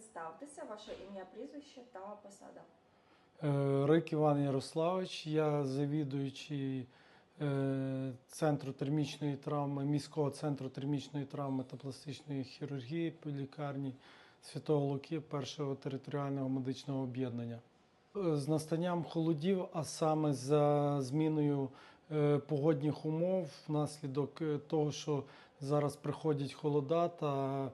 Представтеся, ваше ім'я, прізвище та посада. Е, Рик Іван Ярославович, я завідуючий е, центру термічної травми, міського центру термічної травми та пластичної хірургії по лікарні Святого Луки першого територіального медичного об'єднання. Е, З настанням холодів, а саме за зміною погодних умов, внаслідок того, що зараз приходять холода та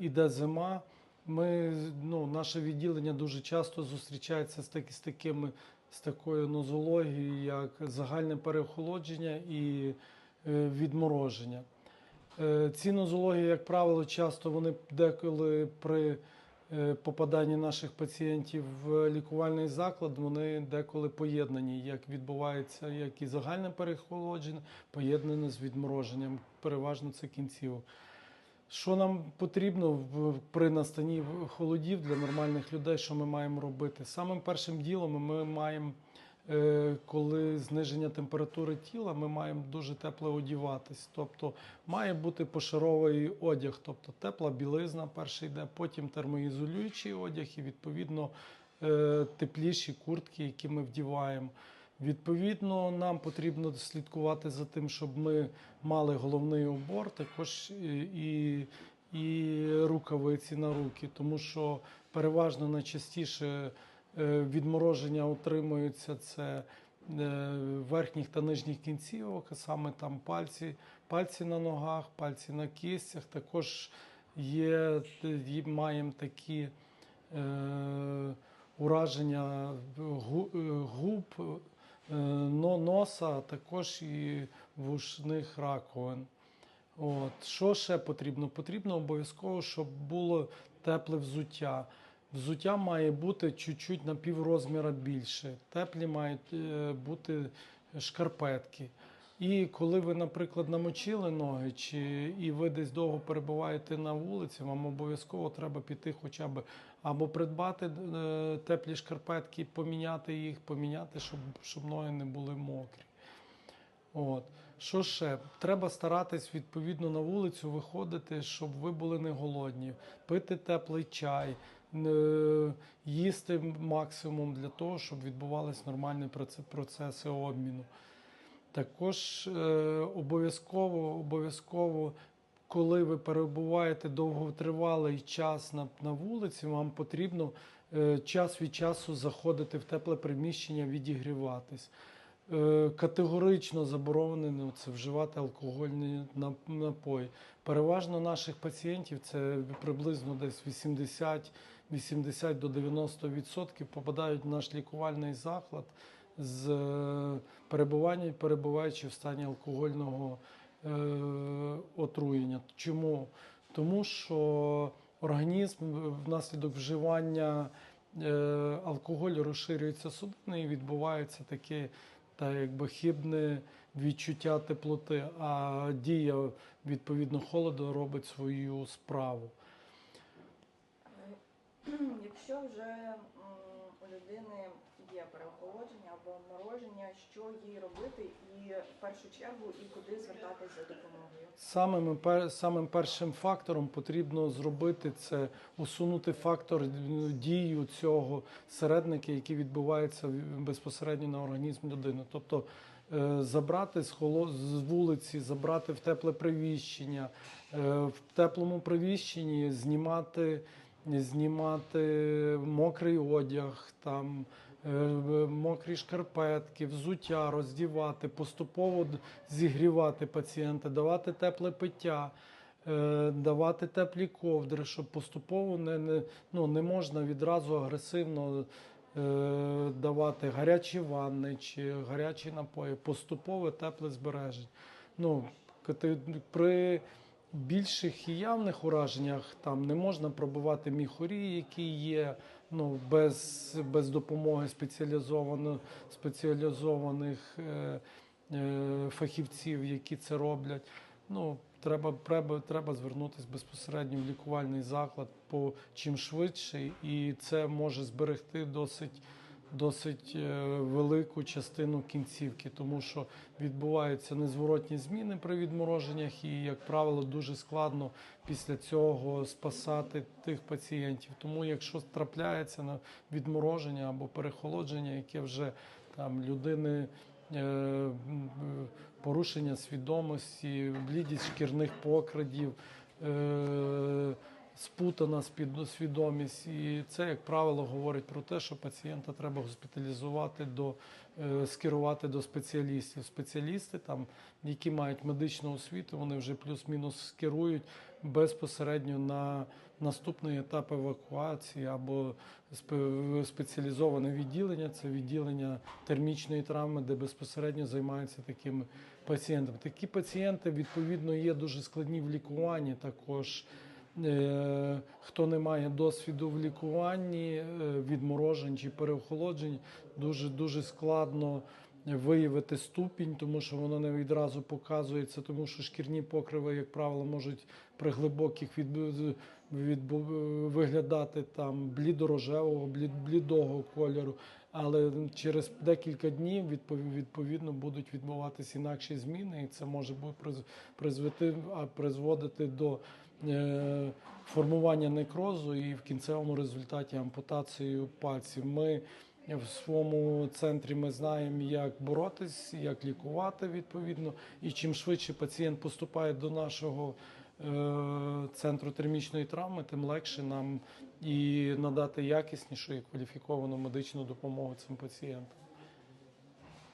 іде зима. Ми, ну, наше відділення дуже часто зустрічається з, таки, з, такими, з такою нозологією, як загальне переохолодження і е, відмороження. Е, ці нозології, як правило, часто вони деколи при е, попаданні наших пацієнтів в лікувальний заклад, вони деколи поєднані, як відбувається як і загальне переохолодження, поєднане з відмороженням. Переважно це кінцівок. Що нам потрібно при настанні холодів для нормальних людей, що ми маємо робити? Самим першим ділом ми маємо, е, коли зниження температури тіла, ми маємо дуже тепло одіватись. Тобто має бути пошаровий одяг, тобто тепла білизна перший йде, потім термоізолюючий одяг і відповідно е, тепліші куртки, які ми вдіваємо. Відповідно, нам потрібно слідкувати за тим, щоб ми мали головний убор, також і, і, рукавиці на руки, тому що переважно найчастіше е, відмороження отримуються це е, верхніх та нижніх кінцівок, а саме там пальці, пальці на ногах, пальці на кістях. Також є, є маємо такі е, ураження е, губ. Е, но- носа, а також і вушних раковин. От. Що ще потрібно? Потрібно обов'язково, щоб було тепле взуття. Взуття має бути чуть-чуть на піврозміра більше. Теплі мають е, бути шкарпетки. І коли ви, наприклад, намочили ноги, чи і ви десь довго перебуваєте на вулиці, вам обов'язково треба піти хоча б або придбати е, теплі шкарпетки, поміняти їх, поміняти, щоб, щоб ноги не були мокрі. От. Що ще? Треба старатись відповідно на вулицю виходити, щоб ви були не голодні, пити теплий чай, е, їсти максимум для того, щоб відбувались нормальні процеси обміну. Також е, обов'язково, обов'язково, коли ви перебуваєте довготривалий час на, на вулиці, вам потрібно е, час від часу заходити в тепле приміщення, відігріватись. Е, категорично заборонено це вживати алкогольні напої. Переважно наших пацієнтів це приблизно десь 80, 80 до 90% попадають в наш лікувальний заклад з е, перебування, перебуваючи в стані алкогольного е, отруєння. Чому? Тому що організм внаслідок вживання е, алкоголю розширюється судини і відбувається таке та якби хибне відчуття теплоти, а дія відповідно холоду робить свою справу. Якщо вже у людини є переохолодження або мороження, що їй робити і в першу чергу і куди звертатись за допомогою? Самим, самим першим фактором потрібно зробити це усунути фактор е, дію цього середника, який відбувається безпосередньо на організм людини. Тобто е, забрати з, холо- з вулиці, забрати в тепле приміщення, е, в теплому приміщенні знімати, знімати мокрий одяг, там, е, мокрі шкарпетки, взуття, роздівати, поступово зігрівати пацієнта, давати тепле пиття, е, давати теплі ковдри, щоб поступово не, не, ну, не можна відразу агресивно е, давати гарячі ванни чи гарячі напої, поступове тепле збереження. Ну, при більших і явних ураженнях там не можна пробувати міхорі, які є ну, без, без допомоги спеціалізовано, спеціалізованих е, е, фахівців, які це роблять. Ну, треба, треба, треба звернутися безпосередньо в лікувальний заклад по чим швидше, і це може зберегти досить, досить е, велику частину кінцівки, тому що відбуваються незворотні зміни при відмороженнях, і, як правило, дуже складно після цього спасати тих пацієнтів. Тому, якщо трапляється на відмороження або перехолодження, яке вже там людини. е, Порушення свідомості, блідість шкірних покрадів, е, спутана свідомість. І це, як правило, говорить про те, що пацієнта треба госпіталізувати до е, скерувати до спеціалістів. Спеціалісти, там, які мають медичну освіту, вони вже плюс-мінус скерують безпосередньо на наступний етап евакуації або спе- спеціалізоване відділення. Це відділення термічної травми, де безпосередньо займаються такими пацієнтами. Такі пацієнти відповідно є дуже складні в лікуванні. Також хто не має досвіду в лікуванні е, відморожень чи переохолоджень, дуже дуже складно. Виявити ступінь, тому що воно не відразу показується, тому що шкірні покриви, як правило, можуть при глибоких від, відбу- виглядати там блідорожевого, блід- блідого кольору. Але через декілька днів відпов- відповідно будуть відбуватися інакші зміни, і це може бути приз- призвести, призводити до е, формування некрозу і в кінцевому результаті ампутацію пальців. Ми в своєму центрі ми знаємо, як боротись, як лікувати відповідно. І чим швидше пацієнт поступає до нашого центру термічної травми, тим легше нам і надати якіснішу і кваліфіковану медичну допомогу цим пацієнтам.